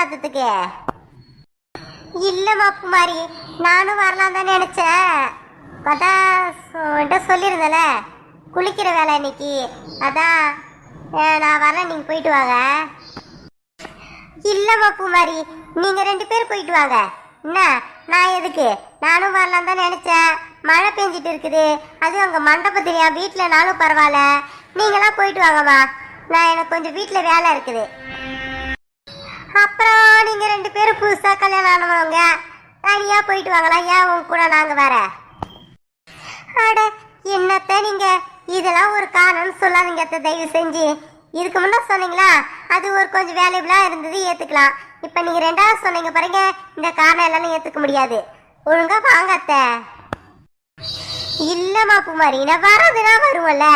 வரலாம்ல நிச்சயதார்த்தத்துக்கு இல்லைம்மா குமாரி நானும் வரலாம் தான் நினச்சேன். அதான் உன்கிட்ட சொல்லியிருந்தேன்ல குளிக்கிற வேலை இன்னைக்கு. அதான் நான் வரேன் நீங்கள் போயிட்டு வாங்க. இல்லம்மா பூமாரி நீங்க ரெண்டு பேரும் போயிட்டு வாங்க. என்ன நான் எதுக்கு? நானும் வரலாம் தான் நினைச்சேன். மழை பெஞ்சிட்டு இருக்குது. அது அங்க மண்டபத்திலையா வீட்டுல நானும் பரவாயில்ல. நீங்களாம் போயிட்டு வாங்கம்மா. நான் எனக்கு கொஞ்சம் வீட்டுல வேலை இருக்குது. அப்புறம் நீங்க ரெண்டு பேரும் புதுசா கல்யாணம் ஆனவங்க தனியா போயிட்டு வாங்கலாம் ஏன் உங்க கூட நாங்க வர? அட என்னத்த நீங்க? இதெல்லாம் ஒரு காரணம்னு சொல்லாதீங்க அத்தை தயவு செஞ்சு. இதுக்கு முன்னே சொன்னீங்களா? அது ஒரு கொஞ்சம் வேல்யூபிளாக இருந்தது ஏத்துக்கலாம். இப்ப நீங்க ரெண்டாவது சொன்னீங்க பாருங்க இந்த காரணம் எல்லாம் ஏத்துக்க முடியாது. ஒழுங்கா வாங்க அத்தை. இல்லைம்மா குமாரி நான் வரதுனா வருவோம்ல.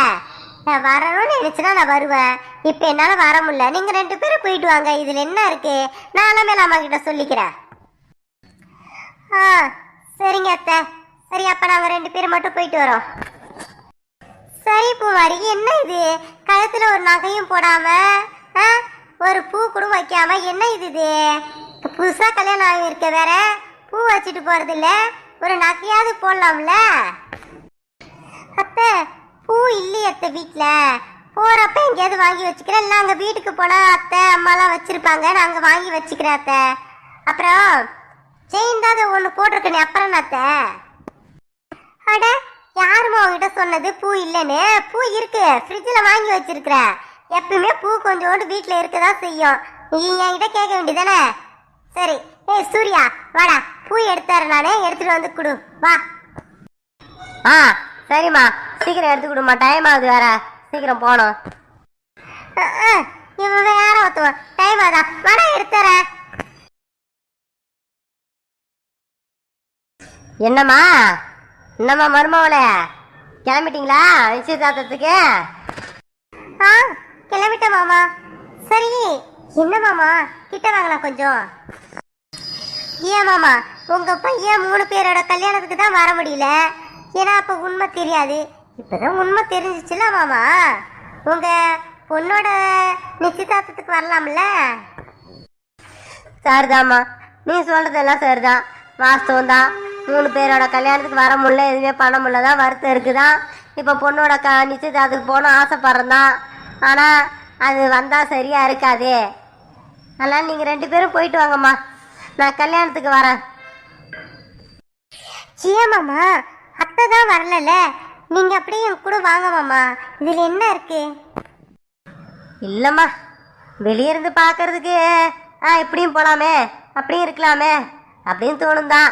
நான் வரணும்னு நினைச்சுனா நான் வருவேன். இப்போ என்னால் வர முடியல. நீங்கள் ரெண்டு பேரும் போயிட்டு வாங்க. இதில் என்ன இருக்கு? நான் எல்லாமே அம்மா கிட்ட சொல்லிக்கிறேன். ஆ சரிங்க அத்தை. சரி அப்போ நாங்கள் ரெண்டு பேரும் மட்டும் போயிட்டு வரோம். சரி பூமாரி என்ன இது? கழுத்தில் ஒரு நகையும் போடாமல் ஆ, ஒரு பூ கூட வைக்காம என்ன இது இது? புதுசாக கல்யாணம் ஆகியிருக்க வேற. பூ வச்சுட்டு போகிறது இல்லை ஒரு நகையாவது போடலாம்ல. அத்தை பூ இல்லையே அத்தை வீட்ல. போறப்ப எங்கேயாவது வாங்கி வச்சுக்கிறேன். நாங்கள் வீட்டுக்கு போனா அத்தை அம்மாலாம் வச்சிருப்பாங்க. நான் வாங்கி வச்சுக்கிறேன் அத்தை. அப்புறம் செயின் தான் அதை ஒன்று போட்டிருக்கேனே. அப்புறம் அத்தை? அட யாருமா உங்ககிட்ட சொன்னது? பூ இல்லைன்னு. பூ இருக்கு. ஃப்ரிட்ஜில் வாங்கி வச்சிருக்கிறேன் எப்பவுமே பூ கொஞ்சோண்டு வீட்டில் இருக்க தான் செய்யும். நீ என்கிட்ட கேட்க வேண்டியதானே சரி. ஏய் சூர்யா வாடா. பூ எடுத்தாரு நானே. எடுத்துட்டு வந்து கொடு. வா. ஆ சரிம்மா சீக்கிரம் எடுத்து கொடுமா டைம் ஆகுது வேற. சீக்கிரம் போகணும். இவன் வேற ஒத்துவான் டைம் ஆதா வாடா எடுத்துறேன் என்னம்மா? என்னம்மா மருமவளே? கிளம்பிட்டீங்களா நிச்சயதார்த்தத்துக்கு? ஆ கிளம்பிட்டேன் மாமா. சரி என்ன மாமா? கிட்ட வாங்கலாம் கொஞ்சம். ஏன் மாமா உங்க பையன் மூணு பேரோட கல்யாணத்துக்கு தான் வர முடியல? ஏன்னா அப்போ உண்மை தெரியாது. இப்பதான் உண்மை தெரிஞ்சிச்சுல மாமா? உங்க பொண்ணோட நிச்சயதார்த்தத்துக்கு வரலாம்ல? சரிதாம்மா. நீ சொல்றதெல்லாம் சரிதான். வாஸ்தவம் தான் மூணு பேரோட கல்யாணத்துக்கு வர முடியல எதுவுமே பண்ண முடியல தான் வருத்தம் இருக்குதான். இப்போ பொண்ணோட க நிச்சயதார்த்தத்துக்கு போகணும் ஆசைப்படுறேன் தான் ஆனால் அது வந்தால் சரியாக இருக்காதே. அதனால் நீங்கள் ரெண்டு பேரும் போயிட்டு வாங்கம்மா. நான் கல்யாணத்துக்கு வரேன். ஏமாம்மா அத்தை தான் வரலல்ல நீங்க அப்படியே என் கூட வாங்க மாமா. இதுல என்ன இருக்கு? இல்லைம்மா. வெளியே இருந்து பார்க்கறதுக்கு ஆ இப்படியும் போகலாமே அப்படியும் இருக்கலாமே. அப்படின்னு தோணும் தான்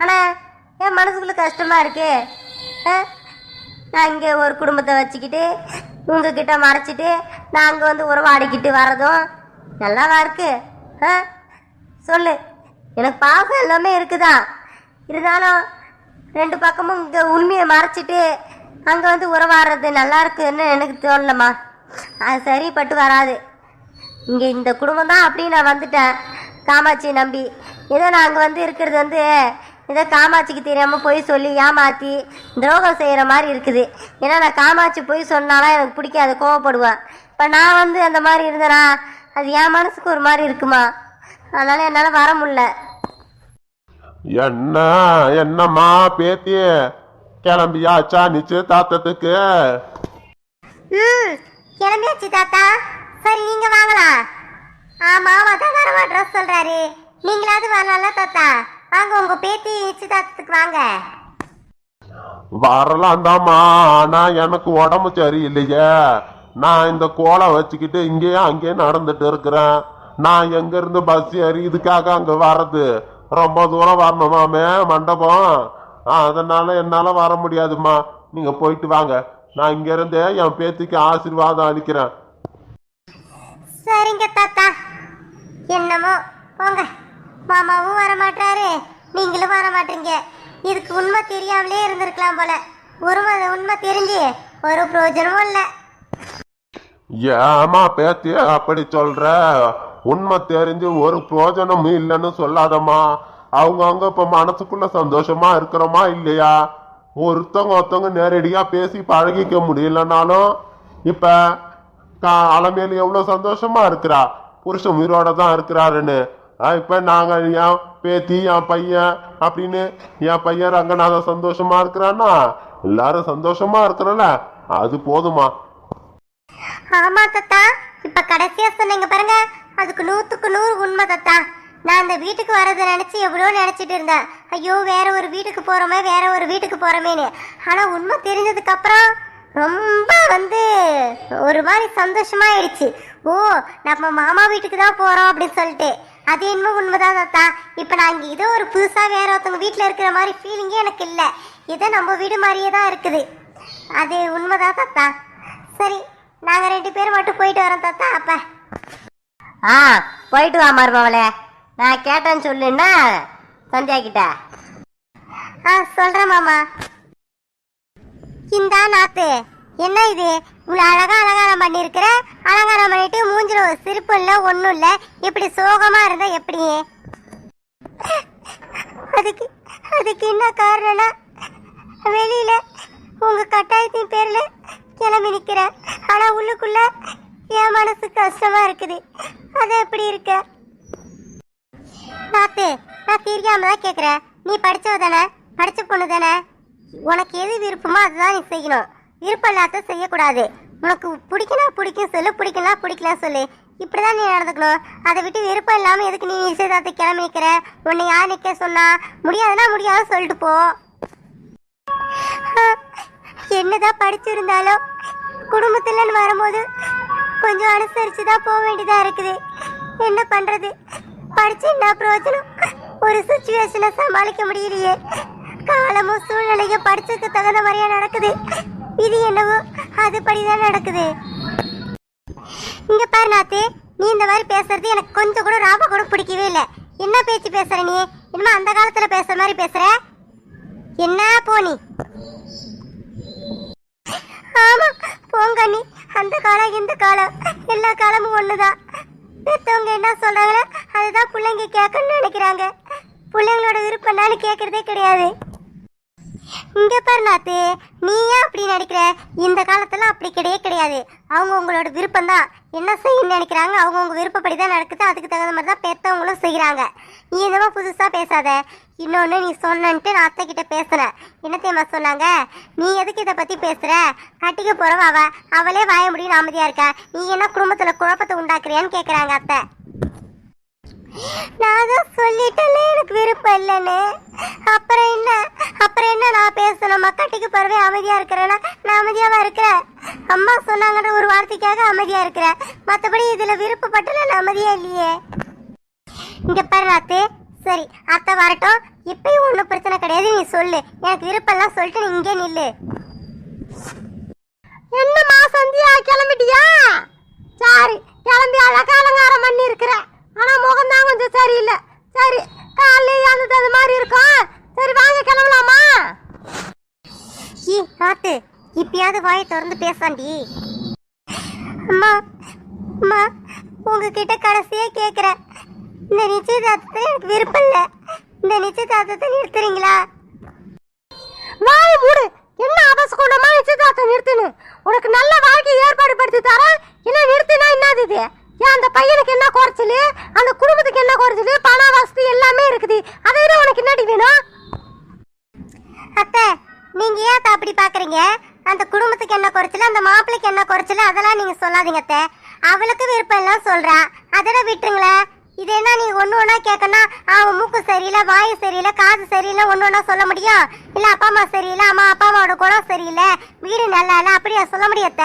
ஆனால் என் மனசுக்குள்ள கஷ்டமாக இருக்கு. ஆ, நான் இங்கே ஒரு குடும்பத்தை வச்சுக்கிட்டு உங்ககிட்ட மறைச்சிட்டு நான் அங்கே வந்து உறவாடிக்கிட்டு வர்றதும் நல்லாவா இருக்கு? ஆ சொல்லு. எனக்கு பாசம் எல்லாமே இருக்குதா இருந்தாலும் ரெண்டு பக்கமும் இங்கே உண்மையை மறைச்சிட்டு அங்கே வந்து உறவாடுறது நல்லா இருக்குன்னு எனக்கு தோணலம்மா. அது சரிப்பட்டு வராது. இங்கே இந்த குடும்பம் தான் அப்படின்னு நான் வந்துட்டேன். காமாட்சி நம்பி. ஏதோ நான் அங்கே வந்து இருக்கிறது வந்து ஏதோ காமாட்சிக்கு தெரியாமல் போய் சொல்லி ஏமாற்றி துரோகம் செய்கிற மாதிரி இருக்குது. ஏன்னா நான் காமாட்சி போய் சொன்னாலாம் எனக்கு பிடிக்காது கோவப்படுவேன். இப்போ நான் வந்து அந்த மாதிரி இருந்தேனா அது என் மனசுக்கு ஒரு மாதிரி இருக்குமா? அதனால் என்னால் வர முடியல. என்ன என்னம்மா பேத்தி? கிளம்பியாச்சா நிச்சயதார்த்தத்துக்கு? ம் கிளம்பியாச்சு தாத்தா. சரி நீங்க வாங்கலாம். ஆ மாமா தான் வர மாட்டோம் சொல்றாரு. நீங்களாவது வரலாம்ல தாத்தா. வாங்க உங்க பேத்தி நிச்சயதார்த்தத்துக்கு வாங்க. வரலாம் தாம்மா ஆனா எனக்கு உடம்பு சரியில்லையே. நான் இந்த கோலை வச்சுக்கிட்டு இங்கேயும் அங்கேயும் நடந்துட்டு இருக்கிறேன். நான் எங்க இருந்து பஸ் ஏறி இதுக்காக அங்க வர்றது? ரொம்ப தூரம் வரணுமாமே மண்டபம்? அதனால என்னால வர முடியாதும்மா. நீங்க போயிட்டு வாங்க. நான் இங்க இருந்து என் பேத்திக்கு ஆசீர்வாதம் அளிக்கிறேன். சரிங்க தாத்தா. என்னமோ போங்க. மாமாவும் வர மாட்டாரு நீங்களும் வர மாட்டீங்க இதுக்கு உண்மை தெரியாமலே இருந்திருக்கலாம் போல. உண்மை உண்மை தெரிஞ்சு ஒரு பிரயோஜனமும் இல்லை. ஏமா பேத்தி அப்படி சொல்ற? உண்மை தெரிஞ்சு ஒரு பிரயோஜனமும் இல்லைன்னு சொல்லாதம்மா. அவங்க அவங்க மனசுக்குள்ள சந்தோஷமா இருக்கிறோமா இல்லையா? ஒருத்தவங்க ஒருத்தவங்க நேரடியாக பேசி பழகிக்க முடியலனாலும் இப்போ கா- அலமேலு எவ்வளோ சந்தோஷமா இருக்கிறா? புருஷன் உயிரோட தான் இருக்கிறாருன்னு. இப்போ நாங்கள் என் பேத்தி என் பையன் அப்படின்னு என் பையன் ரங்கநாதன் சந்தோஷமா இருக்கிறான்னா? எல்லாரும் சந்தோஷமா இருக்கிறல. அது போதுமா? ஆமா தத்தா. இப்ப கடைசியா சொன்னீங்க பாருங்க. அதுக்கு நூற்றுக்கு நூறு உண்மை தத்தா. நான் அந்த வீட்டுக்கு வரதை நினச்சி எவ்வளோ நினச்சிட்டு இருந்தேன். ஐயோ வேற ஒரு வீட்டுக்கு போகிறோமே வேற ஒரு வீட்டுக்கு போகிறோமேன்னு ஆனால் உண்மை தெரிஞ்சதுக்கப்புறம் ரொம்ப வந்து ஒரு மாதிரி சந்தோஷமாயிடுச்சு. ஓ நம்ம மாமா வீட்டுக்கு தான் போகிறோம் அப்படின்னு சொல்லிட்டு. அது என்னமோ உண்மைதான் தாத்தா. இப்போ நான் இங்கே ஏதோ ஒரு புதுசாக வேற ஒருத்தவங்க வீட்டில் இருக்கிற மாதிரி ஃபீலிங்கே எனக்கு இல்லை. ஏதோ நம்ம வீடு மாதிரியே தான் இருக்குது. அது உண்மைதான் தாத்தா. சரி நாங்கள் ரெண்டு பேரும் மட்டும் போயிட்டு வரோம் தாத்தா அப்போ. ஆ போயிட்டு வா மருமவளே. நான் கேட்டேன்னு சொல்லுன்னா சந்தியா கிட்ட. ஆ சொல்றேன் மாமா. இந்தா நாத்து என்ன இது? உங்களை அழகா அலங்காரம் பண்ணிருக்கிற அலங்காரம் பண்ணிட்டு மூஞ்சில ஒரு சிரிப்பு இல்ல ஒண்ணும் இல்ல. இப்படி சோகமா இருந்தா எப்படி? அதுக்கு அதுக்கு என்ன காரணம்னா வெளியில உங்க கட்டாயத்தின் பேர்ல கிளம்பி நிக்கிறேன். ஆனா உள்ளுக்குள்ள என் மனசு கஷ்டமா இருக்குது. அது எப்படி இருக்க? நாத்து நான் தெரியாம தான் கேக்குறேன். நீ படிச்சவ தானே? படிச்ச பொண்ணு தானே? உனக்கு எது விருப்பமோ அதுதான் நீ செய்யணும். விருப்பம் இல்லாத செய்யக்கூடாது. உனக்கு பிடிக்கணும் பிடிக்கும் சொல்லு பிடிக்கலாம் பிடிக்கலாம் சொல்லு. இப்படிதான் நீ நடந்துக்கணும். அதை விட்டு விருப்பம் இல்லாம எதுக்கு நீ நிச்சயதார்த்த கிளம்பி நிக்கிற? உன்னை யார் நிக்க சொன்னா? முடியாதுன்னா முடியாது சொல்லிட்டு போ. என்னதான் படிச்சிருந்தாலும் குடும்பத்துலன்னு வரும்போது கொஞ்சம் அனுசரிச்சு தான் போக வேண்டியதா இருக்குது. என்ன பண்றது? படிச்சு என்ன பிரயோஜனம்? ஒரு சுச்சுவேஷனை சமாளிக்க முடியலையே. காலமும் சூழ்நிலையும் படிச்சதுக்கு தகுந்த மாதிரியா நடக்குது. இது என்னவோ? அதுபடிதான் நடக்குது. இங்க பாரு நாத்து நீ இந்த மாதிரி பேசுறது எனக்கு கொஞ்சம் கூட ராப கூட பிடிக்கவே இல்லை. என்ன பேச்சு பேசுற நீ? இனிமே அந்த காலத்துல பேசுற மாதிரி பேசுற? என்ன போனி ஆமா போங்கண்ணி அந்த காலம் இந்த காலம். எல்லா காலமும் ஒண்ணுதான். பெத்தவங்க என்ன சொல்றாங்களோ அதுதான் பிள்ளைங்க கேட்கணும்னு நினைக்கிறாங்க. பிள்ளைங்களோட விருப்பம்னால கேட்கறதே கிடையாது. இங்க பாரு நாத்து நீ ஏன் அப்படி நினைக்கிற? இந்த காலத்துல அப்படி கிடையவே கிடையாது. அவங்க உங்களோட விருப்பம் தான் என்ன செய்யணும்னு நினைக்கிறாங்க? அவங்க உங்க விருப்பப்படி தான் நடக்குது. அதுக்கு தகுந்த மாதிரி தான் பெத்தவங்களும் செய்கிறாங்க நீ என்னமோ புதுசாக பேசாத. இன்னொன்று நீ சொன்னன்ட்டு நான் அத்தை கிட்ட பேசுனேன். என்ன தெரியுமா சொன்னாங்க? நீ எதுக்கு இதை பற்றி பேசுகிற கட்டிக்க போகிறவ அவ. அவளே வாய முடியும் அமைதியாக இருக்கா? நீ என்ன குடும்பத்தில் குழப்பத்தை உண்டாக்குறியான்னு கேட்குறாங்க அத்தை. நான் தான் சொல்லிட்டேன்னே எனக்கு விருப்பம் இல்லைன்னு. அப்புறம் என்ன? அப்புறம் என்ன நான் பேசணும்? மக்கட்டுக்கு பறவை அமைதியா இருக்கிறேன்னா நான் அமைதியாவா இருக்கிறேன்? அம்மா சொன்னாங்கன்ற ஒரு வார்த்தைக்காக அமைதியா இருக்கிறேன். மற்றபடி இதுல விருப்பப்பட்டல நான் அமைதியா இல்லையே. இங்க பாரு ராத்து. சரி அத்தை வரட்டும். இப்பயும் ஒன்றும் பிரச்சனை கிடையாது நீ சொல்லு. எனக்கு விருப்பம்லாம் சொல்லிட்டு நீ இங்கே நில்லு. என்னம்மா சந்தியா கிளம்பிட்டியா? சரி கிளம்பி அழகா அலங்காரம் பண்ணி இருக்கிற ஆனா முகம் தான் கொஞ்சம் சரியில்லை. சரி காலையில் எழுந்தது அது மாதிரி இருக்கும். சரி வாங்க கிளம்பலாமா? ஈ ராத்து இப்பயாவது வாயை திறந்து பேசாண்டி. அம்மா அம்மா உங்ககிட்ட கடைசியே கேட்குறேன் இந்த நிச்சயதார்த்தத்தை எனக்கு விருப்பம் இல்லை. இந்த நிச்சயதார்த்தத்தை நிறுத்துறீங்களா? வாய மூடு. என்ன அவசகுண்டமா நிச்சயதார்த்தம் நிறுத்துன்னு? உனக்கு நல்ல வாழ்க்கை ஏற்பாடு படுத்தி தரேன். இல்ல நிறுத்தினா என்னது இது? ஏன் அந்த பையனுக்கு என்ன குறைச்சல்? அந்த குடும்பத்துக்கு என்ன குறைச்சல்? பண வசதி எல்லாமே இருக்குது. அதை விட உனக்கு என்னடி வேணும்? அத்தை நீங்க ஏன் அப்படி பாக்குறீங்க? அந்த குடும்பத்துக்கு என்ன குறைச்சல? அந்த மாப்பிள்ளைக்கு என்ன குறைச்சல? அதெல்லாம் நீங்க சொல்லாதீங்க அத்தை. அவளுக்கு விருப்பம் எல்லாம் சொல்றா. அதோட விட்டுருங்களேன். இது என்ன நீ ஒன்று ஒன்றா கேட்கணும் அவன் மூக்கு சரியில்லை வாயு சரியில்லை காது சரியில்லை ஒன்று ஒன்றா சொல்ல முடியும் இல்லை அப்பா அம்மா சரியில்லை அம்மா அப்பா அம்மாவோட குணம் சரியில்லை வீடு நல்லா இல்லை அப்படியா சொல்ல முடியாத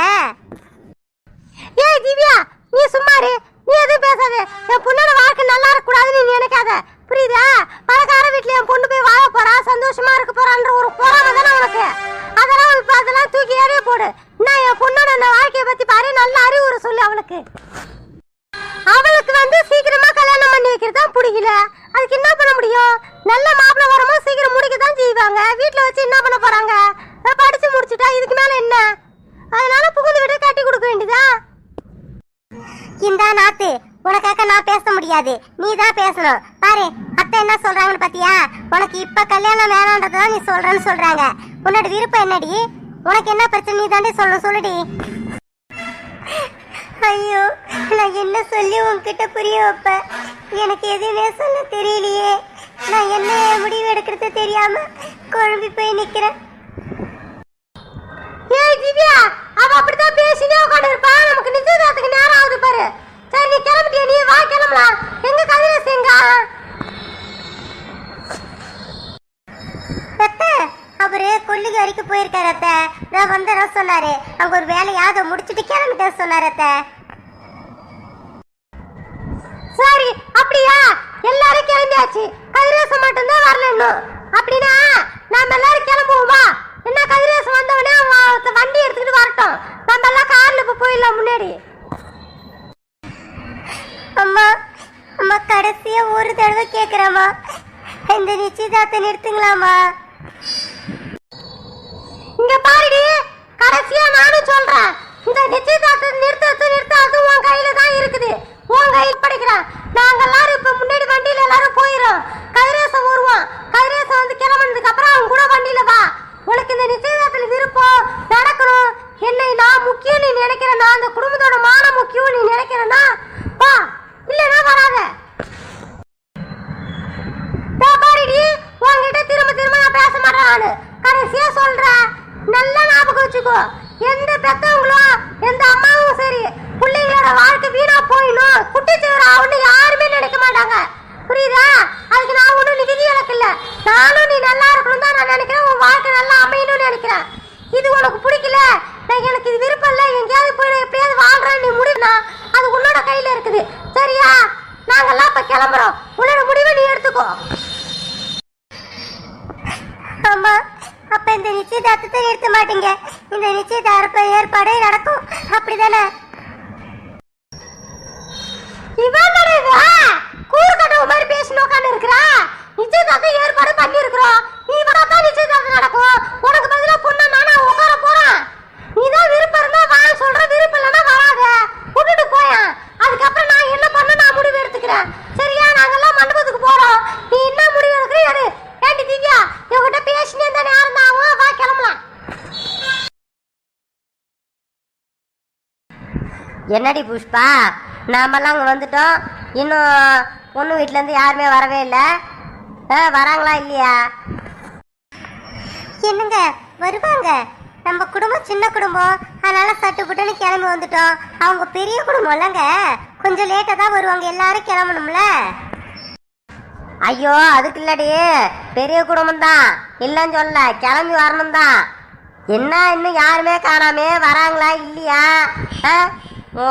ஏய் திவ்யா நீ சும்மாரு நீ எதுவும் பேசாது. என் பொண்ணோட வாழ்க்கை நல்லா இருக்கக்கூடாதுன்னு நீ நினைக்காத. புரியுதா? பணக்கார வீட்டில் என் பொண்ணு போய் வாழ போறா சந்தோஷமா இருக்க போறான்ற ஒரு பொறாம தானே உனக்கு? அதெல்லாம் இப்போ அதெல்லாம் தூக்கி ஏறிய போடு. நான் என் பொண்ணோட வாழ்க்கையை பற்றி பாரு நல்ல அறிவுரை சொல்லு அவளுக்கு. அவளுக்கு வந்து சீக்கிரம் வைக்கிறது தான் பிடிக்கல. அதுக்கு என்ன பண்ண முடியும்? நல்ல மாப்பிள வரும்போது சீக்கிரம் முடிக்க தான் செய்வாங்க. வீட்டில் வச்சு என்ன பண்ண போறாங்க? படிச்சு முடிச்சுட்டா இதுக்கு மேல என்ன? அதனால புகுந்து விட்டு கட்டி கொடுக்க வேண்டியதா? இந்த நாத்து உனக்காக நான் பேச முடியாது. நீ தான் பேசணும். பாரு அத்தை என்ன சொல்றாங்கன்னு பாத்தியா? உனக்கு இப்ப கல்யாணம் வேணான்றதுதான் நீ சொல்றேன்னு சொல்றாங்க. உன்னோட விருப்பம் என்னடி? உனக்கு என்ன பிரச்சனை? நீ தாண்டி சொல்ல சொல்லுடி. ஐயோ நான் என்ன சொல்லி உன்கிட்ட புரிய வைப்பேன்? எனக்கு எதுவுமே சொல்ல தெரியலையே. நான் என்ன முடிவு எடுக்கிறது தெரியாம குழம்பி போய் நிக்கிறேன். ஏய் திவ்யா அவ அப்படிதான் பேசினே உட்காந்து இருப்பா நமக்கு நிச்சயதார்த்தத்துக்கு நேரம் ஆகுது பாரு. சரி நீ கிளம்பிட்டியா? நீ வா கிளம்பலாம். எங்க கதிரேசு எங்க அவரு கொல்லிக்கு வரைக்கும் போயிருக்காரு அத்தை. நான் வந்தேன் சொன்னாரு. அங்க ஒரு வேலையாவது முடிச்சுட்டு முடிச்சிட்டு கிளம்பிட்டேன் சொன்னாரு அத்தை. சரி அப்படியா? எல்லாரும் கிளம்பியாச்சு. கதிரேசம் மட்டும்தான் வரல இன்னும். அப்படின்னா நாம எல்லாரும் கிளம்புவோமா? என்ன கதிரேசம் வந்தவனே வண்டி எடுத்துக்கிட்டு வரட்டும். நம்ம எல்லாம் கார்ல இப்ப போயிடலாம் முன்னாடி. அம்மா அம்மா கடைசியா ஒரு தடவை கேக்குறேம்மா. இந்த நிச்சயதார்த்தம் நிறுத்துங்களாமா இங்க பாருடி. கடைசியா நானும் சொல்றேன். இந்த நிச்சயதார்த்தம் நிறுத்தத்து நிறுத்தாது உன் கையில தான் இருக்குது. உன் கையில் படிக்கிறேன். நாங்க எல்லாரும் இப்ப முன்னாடி வண்டியில எல்லாரும் போயிரும் கைரேசம் வருவோம் கதிரேசன் வந்து கிளம்பினதுக்கு அப்புறம் அவன் கூட வண்டியில வா. உனக்கு இந்த நிச்சயதார்த்தத்தில் விருப்பம் நடக்கணும். என்னை நான் முக்கியம் நீ நினைக்கிறேன் நான் அந்த குடும்பத்தோட மான முக்கியம் நீ நினைக்கிறேன்னா வா இல்லைன்னா வராத இதோ பாருடி உன்கிட்ட திரும்ப திரும்ப நான் பேச மாட்டேன் நானு கடைசியா சொல்றேன் நல்லா ஞாபகம் வச்சுக்கோ? எந்த பெத்தவங்களும் எந்த அம்மாவும் சரி பிள்ளைங்களோட வாழ்க்கை வீணா போயிடும் குட்டிச்சுவரா ஆகும்னு யாருமே நினைக்க மாட்டாங்க. புரியுதா? அதுக்கு நான் ஒன்றும் நிதி எனக்கு இல்ல. நானும் நீ நல்லா இருக்கணும் தான் நான் நினைக்கிறேன். உன் வாழ்க்கை நல்லா அமையணும்னு நினைக்கிறேன். இது உனக்கு பிடிக்கல? நான் எனக்கு இது விருப்பம் இல்லை. எங்கேயாவது போய் நான் எப்படியாவது வாழ்றேன். நீ முடிவுனா அது உன்னோட கையில இருக்குது. சரியா? நாங்கெல்லாம் இப்ப கிளம்புறோம். உன்னோட முடிவை நீ எடுத்துக்கோ. ஆமா அப்ப இந்த நிச்சயதார்த்தத்தை நிறுத்த மாட்டீங்க. இந்த நிச்சயதார்த்த ஏற்பாடு நடக்கும். அப்படிதானே? இவன் மாதிரி உட்காந்து இருக்கிறா. நிச்சயதார்த்தம் ஏற்பாடு பண்ணி இருக்கிறோம் நீ வரதான் நிச்சயதார்த்தம் நடக்கும். உனக்கு பதிலா பொண்ணு நானா உட்கார போறேன். நீ தான் விருப்பம் இருந்தா வா சொல்ற விருப்பம் இல்லைன்னா வராத விட்டுட்டு போயேன் அதுக்கப்புறம் நான் என்ன பண்ண நான் முடிவு எடுத்துக்கிறேன் சரியா நாங்கெல்லாம் மண்டபத்துக்கு போறோம் நீ என்ன முடிவு எடுக்கிற எடு ஏண்டி திவ்யா இவகிட்ட பேசினே தானே நேரம் தான் ஆகும் வா கிளம்பலாம் என்னடி புஷ்பா? நாமெல்லாம் அங்கே வந்துட்டோம். இன்னும் பொண்ணு வீட்டிலேருந்து யாருமே வரவே இல்லை. ஆ வராங்களா இல்லையா? என்னங்க வருவாங்க. நம்ம குடும்பம் சின்ன குடும்பம். அதனால சட்டு புட்டுன்னு கிளம்பி வந்துட்டோம். அவங்க பெரிய குடும்பம் இல்லைங்க. கொஞ்சம் லேட்டாக தான் வருவாங்க. எல்லாரும் கிளம்பணும்ல. ஐயோ அதுக்கு இல்லடி. பெரிய குடும்பம் தான். இல்லைன்னு சொல்ல கிளம்பி வரணும் தான். என்ன இன்னும் யாருமே காணாமே? வராங்களா இல்லையா? ஆ? ஓ,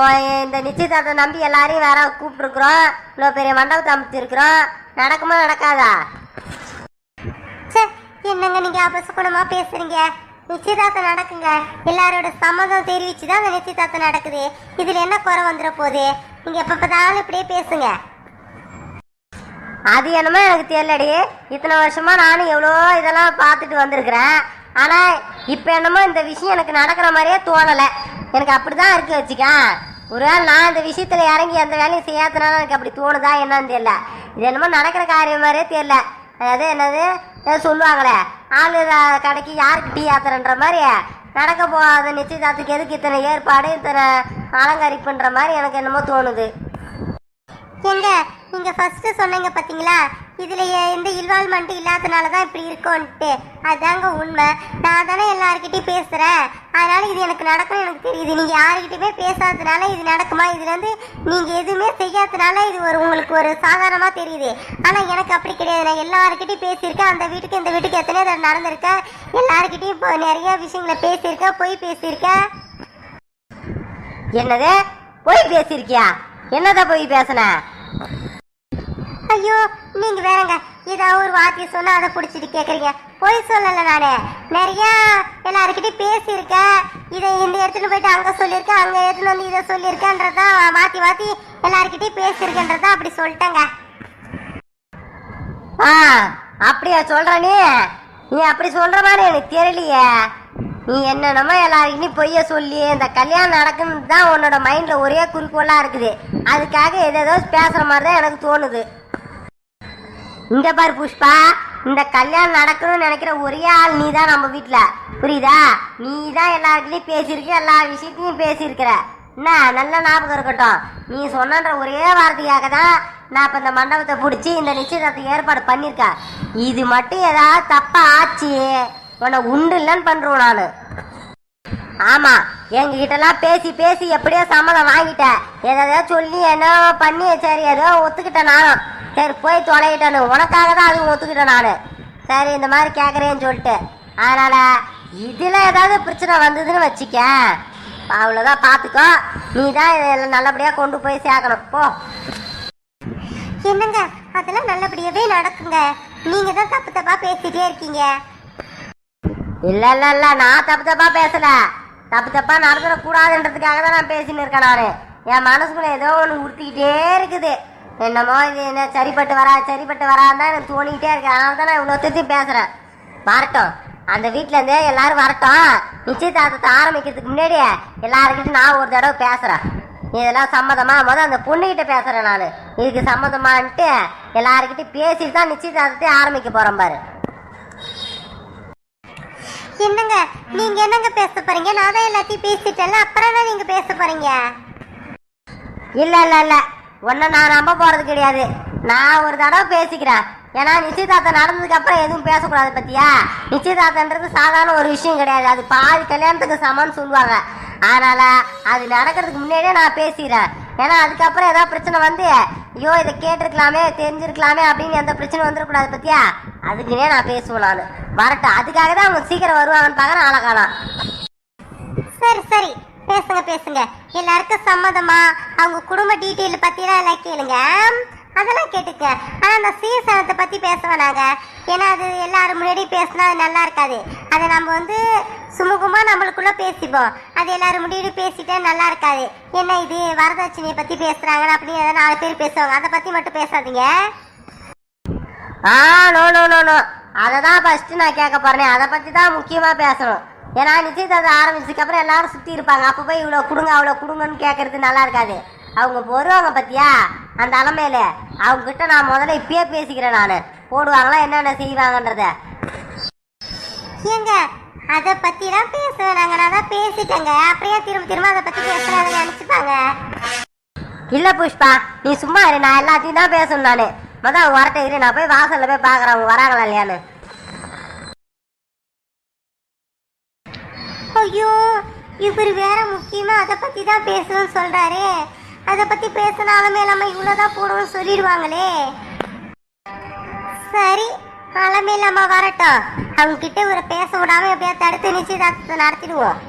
இந்த நிச்சயதார்த்தம் நம்பி எல்லாரையும் வேற கூப்பிட்டுருக்குறோம். இவ்வளோ பெரிய மண்டபத்தை அமைச்சிருக்கிறோம். நடக்குமா நடக்காதா? சே என்னங்க நீங்க அபசகுணமா பேசுறீங்க? நிச்சயதார்த்தம் நடக்குங்க. எல்லாரோட சம்மதம் தெரிவிச்சு தான் அந்த நிச்சயதார்த்தம் நடக்குது. இதுல என்ன குறை வந்துட போகுது? நீங்க எப்ப பார்த்தாலும் இப்படியே பேசுங்க. அது என்னமோ எனக்கு தெரியலடி. இத்தனை வருஷமா நானும் எவ்வளோ இதெல்லாம் பார்த்துட்டு வந்திருக்கிறேன். ஆனால் இப்போ என்னமோ இந்த விஷயம் எனக்கு நடக்கிற மாதிரியே தோணலை. எனக்கு அப்படி தான் இருக்கு ஒரு ஒருவேளை நான் இந்த விஷயத்தில் இறங்கி அந்த வேலையும் செய்யாதனால எனக்கு அப்படி தோணுதா என்னன்னு தெரியல. இது என்னமோ நடக்கிற காரியம் மாதிரியே தெரியல. அதாவது என்னது? சொல்லுவாங்களே ஆளு கடைக்கு யாருக்கு டீ ஆத்துறன்ற மாதிரி. நடக்க போகாத நிச்சயதார்த்துக்கு எதுக்கு இத்தனை ஏற்பாடு இத்தனை அலங்கரிப்புன்ற மாதிரி எனக்கு என்னமோ தோணுது. எங்க நீங்க ஃபர்ஸ்ட் சொன்னீங்க பாத்தீங்களா? இதில் எந்த இன்வால்மெண்ட் இல்லாதனால தான் இப்படி இருக்கோன்ட்டு. அதுதாங்க உண்மை. நான் தானே எல்லாருக்கிட்டையும் பேசுகிறேன் அதனால் இது எனக்கு நடக்கும் எனக்கு தெரியுது. நீங்கள் யாருக்கிட்டையுமே பேசாததுனால இது நடக்குமா? இதுலேருந்து நீங்கள் எதுவுமே செய்யாததுனால இது ஒரு உங்களுக்கு ஒரு சாதாரணமாக தெரியுது. ஆனால் எனக்கு அப்படி கிடையாது. நான் எல்லாருக்கிட்டையும் பேசியிருக்கேன். அந்த வீட்டுக்கு இந்த வீட்டுக்கு எத்தனையோ தடவை நடந்திருக்கேன். எல்லாருக்கிட்டையும் இப்போ நிறைய விஷயங்களை பேசியிருக்கேன். போய் பேசியிருக்கேன். என்னது? போய் பேசியிருக்கியா? என்னதான் போய் பேசுன? ஐயோ நீங்க வேறங்க ஏதாவது ஒரு வார்த்தையை சொன்னா அதை பிடிச்சிட்டு கேக்குறீங்க. போய் சொல்லல நானு. நிறைய எல்லாருக்கிட்டையும் பேசியிருக்கேன். இதை இந்த இடத்துல போயிட்டு அங்க சொல்லியிருக்கேன் அங்க எடுத்துட்டு வந்து இதை சொல்லியிருக்கேன்றதான் மாத்தி மாத்தி எல்லாருக்கிட்டையும் பேசியிருக்கேன்றதா அப்படி சொல்லிட்டேங்க. ஆ அப்படியா சொல்ற நீ? நீ அப்படி சொல்ற மாதிரி எனக்கு தெரியலையே. நீ என்னென்னமோ எல்லாருக்கிட்டையும் பொய்ய சொல்லி இந்த கல்யாணம் நடக்குன்னு தான் உன்னோட மைண்டில் ஒரே குறிக்கோளாக இருக்குது. அதுக்காக எதேதோ பேசுகிற மாதிரி தான் எனக்கு தோணுது. இங்க பாரு புஷ்பா இந்த கல்யாணம் நடக்கணும்னு நினைக்கிற ஒரே ஆள் நீ தான் நம்ம வீட்டில் புரியுதா? நீ தான் எல்லாருக்கிட்டையும் பேசியிருக்க எல்லா விஷயத்தையும் பேசியிருக்கிற. என்ன நல்ல ஞாபகம் இருக்கட்டும். நீ சொன்னன்ற ஒரே வார்த்தையாக தான் நான் இப்போ இந்த மண்டபத்தை பிடிச்சி இந்த நிச்சயதார்த்தத்தை ஏற்பாடு பண்ணியிருக்கேன். இது மட்டும் ஏதாவது தப்பாக ஆச்சு. உன்னை உண்டு இல்லைன்னு பண்ணுறோம் நான். ஆமாம் எங்ககிட்டலாம் பேசி பேசி எப்படியோ சம்மதம் வாங்கிட்டேன். எதாவது சொல்லி என்ன பண்ணி சரி ஏதோ ஒத்துக்கிட்டேன் நானும். சரி போய் தொலைகிட்டேன்னு உனக்காக தான் அதுவும் ஒத்துக்கிட்டேன் நான். சரி இந்த மாதிரி கேட்குறேன்னு சொல்லிட்டு அதனால இதுல ஏதாவது பிரச்சனை வந்ததுன்னு வச்சுக்க அவ்வளோதான் பார்த்துக்கோ நீ தான் இதெல்லாம் நல்லபடியாக கொண்டு போய் சேர்க்கணும். போ. என்னங்க? அதெல்லாம் நல்லபடியாவே நடக்குங்க. நீங்க தான் தப்பு தப்பா பேசிட்டே இருக்கீங்க. இல்ல இல்ல இல்ல நான் தப்பு தப்பா பேசல. தப்பு தப்பா நடந்துட கூடாதுன்றதுக்காக தான் நான் பேசின்னு இருக்கேன் நானு. என் மனசுக்குள்ள ஏதோ ஒன்று உறுத்திக்கிட்டே இருக்குது. என்னமோ இது என்ன சரிப்பட்டு வரா சரிப்பட்டு வரான்னு தான் எனக்கு தோணிக்கிட்டே இருக்கு. அதனால தான் நான் இவ்வளோ திருத்தி பேசுறேன். வரட்டும். அந்த வீட்ல இருந்தே எல்லாரும் வரட்டும். நிச்சயதார்த்தத்தை ஆரம்பிக்கிறதுக்கு முன்னாடி எல்லாருக்கிட்டும் நான் ஒரு தடவை பேசுறேன். இதெல்லாம் சம்மதமா? முதல் அந்த பொண்ணுகிட்ட பேசுறேன் நான். இதுக்கு சம்மதமான்ட்டு எல்லாருக்கிட்டையும் பேசிட்டு தான் நிச்சயதார்த்தத்தை ஆரம்பிக்க போறேன் பாரு. என்னங்க? நீங்க என்னங்க பேச போறீங்க? நான் தான் எல்லாத்தையும் பேசிட்டேன்ல. அப்புறம் என்ன நீங்க பேச போறீங்க? இல்ல இல்ல இல்ல. ஒன்றை நான் நம்ப போறது கிடையாது. நான் ஒரு தடவை பேசிக்கிறேன். ஏன்னா நிச்சயதார்த்தம் நடந்ததுக்கு அப்புறம் எதுவும் பேசக்கூடாது பத்தியா? நிச்சயதார்த்தன்றது சாதாரண ஒரு விஷயம் கிடையாது. அது பாதி கல்யாணத்துக்கு சமம்னு சொல்லுவாங்க. அதனால அது நடக்கிறதுக்கு முன்னாடியே நான் பேசிக்கிறேன். ஏன்னா அதுக்கப்புறம் ஏதாவது பிரச்சனை வந்து ஐயோ இதை கேட்டிருக்கலாமே தெரிஞ்சிருக்கலாமே அப்படின்னு எந்த பிரச்சனை வந்துடக்கூடாது பத்தியா? அதுக்குன்னே நான் பேசுவேன் நான். வரட்டும். அதுக்காக தான் அவங்க சீக்கிரம் வருவாங்கன்னு பார்க்குறேன் ஆளக்கானா சரி சரி. பேசுங்க பேசுங்க. எல்லாருக்கும் சம்மதமா? அவங்க குடும்ப டீட்டெயில் பத்திலாம் எல்லாம் கேளுங்க. அதெல்லாம் கேட்டுக்க ஆனா அந்த சீசனத்தை பத்தி பேச வேணாங்க. ஏன்னா அது எல்லாரும் முன்னாடி பேசினா அது நல்லா இருக்காது. அதை நம்ம வந்து சுமூகமா நம்மளுக்குள்ள பேசிப்போம். அது எல்லாரும் முன்னாடி பேசிட்டா நல்லா இருக்காது. என்ன இது வரதட்சணையை பத்தி பேசுறாங்க அப்படின்னு ஏதாவது நாலு பேர் பேசுவாங்க. அதை பத்தி மட்டும் பேசாதீங்க. ஆ நோ நோ நோ நோ அதை தான் ஃபஸ்ட்டு நான் கேட்க போறேன். அதை பற்றி தான் முக்கியமாக பேசணும். ஏன்னா நிச்சயதார்த்தம் ஆரம்பிச்சதுக்கு அப்புறம் எல்லாரும் சுத்தி இருப்பாங்க. அப்ப போய் இவ்வளவு கொடுங்க அவ்வளவு கொடுங்கன்னு கேட்கறது நல்லா இருக்காது. அவங்க வருவாங்க பத்தியா? அந்த அலமையில அவங்க கிட்ட நான் முதல்ல இப்பயே பேசிக்கிறேன் நான். போடுவாங்களா என்னென்ன செய்வாங்கன்றத. ஏங்க அதை பத்திலாம் பேச வேணாங்க நான் தான் பேசிட்டேங்க. அப்படியே திரும்ப திரும்ப அதை பத்தி பேசுறாங்க நினைச்சுப்பாங்க. இல்ல புஷ்பா நீ சும்மா இரு. நான் எல்லாத்தையும் தான் பேசணும் நானு. மொதல் அவங்க வரட்ட இரு. நான் போய் வாசல்ல போய் பாக்குறேன். அவங்க வராங்களா இல்லையான்னு. ஐயோ இவர் வேற முக்கியமா அதை பத்தி தான் பேசணும்னு சொல்றாரே. அதை பத்தி பேசினாலுமே நம்ம இவ்வளவுதான் போடுவோம்னு சொல்லிடுவாங்களே. சரி அலமே இல்லாம வரட்டும். அவங்க கிட்ட இவரை பேச விடாம எப்படியா தடுத்து நிச்சயதார்த்தத்தை நடத்திடுவோம்.